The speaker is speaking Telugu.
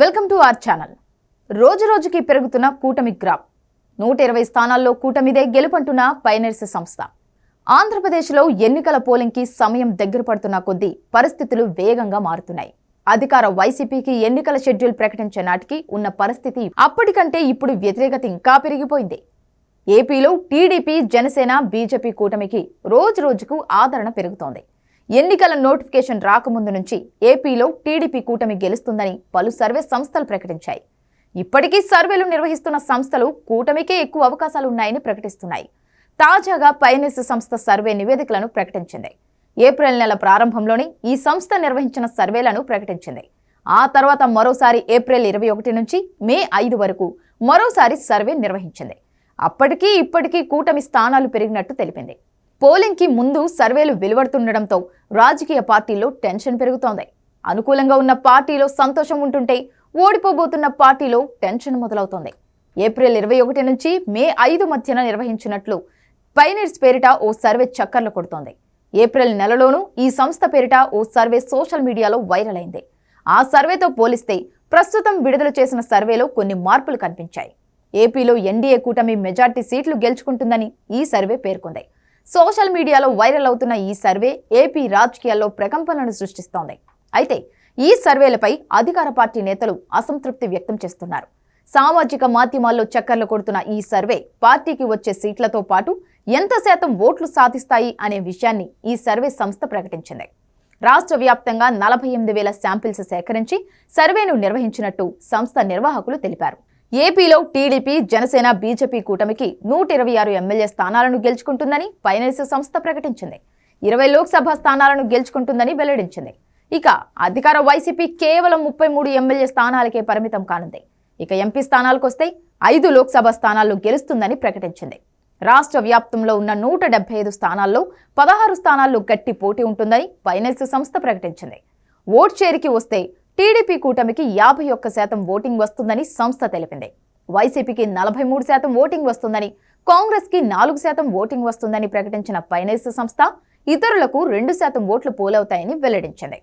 Welcome to are channel. రోజు రోజుకి పెరుగుతున్న కూటమి గ్రాఫ్ నూట ఇరవై స్థానాల్లో కూటమిదే గెలుపంటున్న పైనర్స్ సంస్థ. ఆంధ్రప్రదేశ్లో ఎన్నికల పోలింగ్కి సమయం దగ్గర పడుతున్న కొద్దీ పరిస్థితులు వేగంగా మారుతున్నాయి. అధికార వైసీపీకి ఎన్నికల షెడ్యూల్ ప్రకటించే నాటికి ఉన్న పరిస్థితి అప్పటికంటే ఇప్పుడు వ్యతిరేకత ఇంకా పెరిగిపోయింది. ఏపీలో టీడీపీ జనసేన బీజేపీ కూటమికి రోజు రోజుకు ఆదరణ పెరుగుతోంది. ఎన్నికల నోటిఫికేషన్ రాకముందు నుంచి ఏపీలో టీడీపీ కూటమి గెలుస్తుందని పలు సర్వే సంస్థలు ప్రకటించాయి. ఇప్పటికీ సర్వేలు నిర్వహిస్తున్న సంస్థలు కూటమికే ఎక్కువ అవకాశాలు ఉన్నాయని ప్రకటిస్తున్నాయి. తాజాగా పైనెస్ సంస్థ సర్వే నివేదికలను ప్రకటించింది. ఏప్రిల్ నెల ప్రారంభంలోనే ఈ సంస్థ నిర్వహించిన సర్వేలను ప్రకటించింది. ఆ తర్వాత మరోసారి ఏప్రిల్ ఇరవై ఒకటి నుంచి మే ఐదు వరకు మరోసారి సర్వే నిర్వహించింది. అప్పటికీ ఇప్పటికీ కూటమి స్థానాలు పెరిగినట్టు తెలిపింది. పోలింగ్కి ముందు సర్వేలు వెలువడుతుండటంతో రాజకీయ పార్టీల్లో టెన్షన్ పెరుగుతోంది. అనుకూలంగా ఉన్న పార్టీలో సంతోషం ఉంటుంటే ఓడిపోబోతున్న పార్టీలో టెన్షన్ మొదలవుతోంది. ఏప్రిల్ ఇరవై ఒకటి నుంచి మే ఐదు మధ్యన నిర్వహించినట్లు పైనీర్స్ పేరిట ఓ సర్వే చక్కర్లు కొడుతోంది. ఏప్రిల్ నెలలోనూ ఈ సంస్థ పేరిట ఓ సర్వే సోషల్ మీడియాలో వైరల్ అయింది. ఆ సర్వేతో పోలిస్తే ప్రస్తుతం విడుదల చేసిన సర్వేలో కొన్ని మార్పులు కనిపించాయి. ఏపీలో ఎన్డీఏ కూటమి మెజార్టీ సీట్లు గెలుచుకుంటుందని ఈ సర్వే పేర్కొంది. సోషల్ మీడియాలో వైరల్ అవుతున్న ఈ సర్వే ఏపీ రాజకీయాల్లో ప్రకంపనలను సృష్టిస్తోంది. అయితే ఈ సర్వేలపై అధికార పార్టీ నేతలు అసంతృప్తి వ్యక్తం చేస్తున్నారు. సామాజిక మాధ్యమాల్లో చక్కర్లు కొడుతున్న ఈ సర్వే పార్టీకి వచ్చే సీట్లతో పాటు ఎంత శాతం ఓట్లు సాధిస్తాయి అనే విషయాన్ని ఈ సర్వే సంస్థ ప్రకటించింది. రాష్ట్ర వ్యాప్తంగా నలభై ఎనిమిది వేల శాంపిల్స్ సేకరించి సర్వేను నిర్వహించినట్టు సంస్థ నిర్వాహకులు తెలిపారు. ఏపీలో టీడీపీ జనసేన బీజేపీ కూటమికి నూట ఇరవై ఆరు ఎమ్మెల్యే స్థానాలను గెలుచుకుంటుందని ఫైనాన్స్ సంస్థ ప్రకటించింది. ఇరవై లోక్సభ స్థానాలను గెలుచుకుంటుందని వెల్లడించింది. ఇక అధికార వైసీపీ కేవలం ముప్పై మూడు ఎమ్మెల్యే స్థానాలకే పరిమితం కానుంది. ఇక ఎంపీ స్థానాలకు వస్తే ఐదు లోక్సభ స్థానాల్లో గెలుస్తుందని ప్రకటించింది. రాష్ట్ర వ్యాప్తంలో ఉన్న నూట డెబ్బై ఐదు స్థానాల్లో పదహారు స్థానాల్లో గట్టి పోటీ ఉంటుందని ఫైనాన్స్ సంస్థ ప్రకటించింది. ఓట్ షేర్కి వస్తే టీడీపీ కూటమికి యాభై ఒక్క శాతం ఓటింగ్ వస్తుందని సంస్థ తెలిపింది. వైసీపీకి నలభై మూడు శాతం ఓటింగ్ వస్తుందని కాంగ్రెస్కి నాలుగు శాతం ఓటింగ్ వస్తుందని ప్రకటించిన ఫైనాన్స్ సంస్థ ఇతరులకు రెండు శాతం ఓట్లు పోలవుతాయని వెల్లడించింది.